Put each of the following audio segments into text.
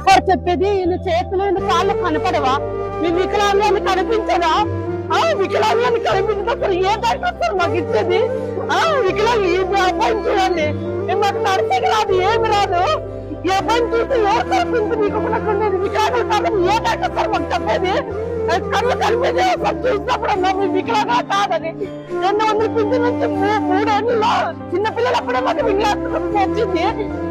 Sir చెప్పేది ఈయన చేతులు ఈయన కాళ్ళు కనపడవా? మీ వికలాంగాన్ని కనిపించదా ఆ వికలాంగాన్ని కనిపించినప్పుడు ఏ డాక్టర్ సార్ మాకు ఇచ్చేది? ఆ వికలాంగి ఈ అబ్బాయిని చూడండి మేము మాకు నడిచేది రాదు ఏమి రాదు. ఈ అబ్బాయిని చూసి ఎవరు కనిపించి నీకు ఉండేది వికలాంగులు కాదని ఏ డాక్టర్ సార్ మాకు చెప్పేది? కళ్ళు కనిపించే చూసినప్పుడు అన్నా మీ వికలాంగా కాదని. రెండు వందల పింఛన్ నుంచి మూ- పిల్లలప్పుడే మాకు వికలాంగులు వచ్చింది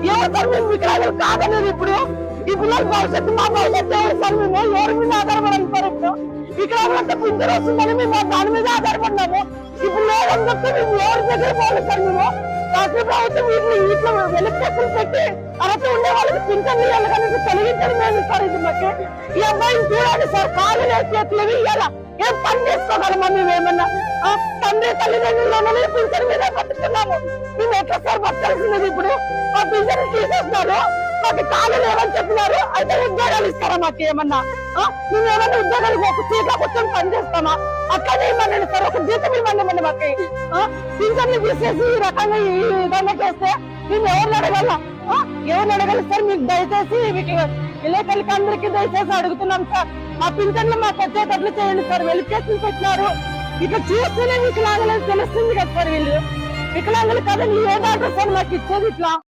ఎవరు సార్ మేము వికలాంగులు కాదనేది ఇప్పుడు? ఈ పిల్లల భవిష్యత్తు మా భవిష్యత్తు ఎవరు సార్ మేము ఎవరి మీద ఆధారపడాలి సార్ ఇప్పుడు? వికలాంగులంతా పింఛన్ వస్తుందని మేము దాని మీద ఆధారపడినాము. ఇప్పుడు లేదని చెప్తే మేము ఎవరి దగ్గర పోవాలి సార్ మేము రాష్ట్ర ప్రభుత్వం వీటిని ఇంట్లో వెలుగులు పెట్టి అరటి ఉండే వాళ్ళకి పింఛన్ ఇవ్వాలి కానీ ఇది తొలగించడం లేదు సార్ ఇది మాకు ఈ అబ్బాయిని చూడాలి సార్ కాలు లేదు చేతులు ఇవ్వాలా ఏం పని చేసుకోగలమా మేమేమన్నా తండ్రి తల్లిదండ్రులు పింఛన్ మీద బతుకుతున్నాము మేము ఎట్లా సార్ బతకాల్సినది ఇప్పుడు ఆ పింఛన్ తీసేస్తున్నారు మాకు కాలు లేవని చెప్పినారు? అయితే ఉద్యోగాలు ఇస్తారా మాకు ఏమన్నా? నువ్వు మేము ఏమన్నా ఉద్యోగాలు ఒక సీట్లో కూర్చొని పని చేస్తామా? అట్లనే ఇవ్వండి సార్ ఒక జీతం ఇవ్వండి మాకు. ఆ, పింఛన్లు తీసేసి ఈ రకంగా ఈ విధంగా చేస్తే మేము ఎవరిని అడగల? ఆ, ఎవరిని అడగల సార్? మీకు దయచేసి మీకు విలేకరులకి అందరికీ దయచేసి అడుగుతున్నాం సార్. మా పింఛన్లు మాకు వచ్చేటట్లు చేయండి సార్. వెలికేషన్ పెట్టినారు. ఇక చూస్తేనే వికలాంగులని తెలుస్తుంది కదా సార్ వీళ్ళు. వికలాంగులు కదా ఏ డాక్టర్ సార్ మాకు ఇచ్చేది ఇట్లా.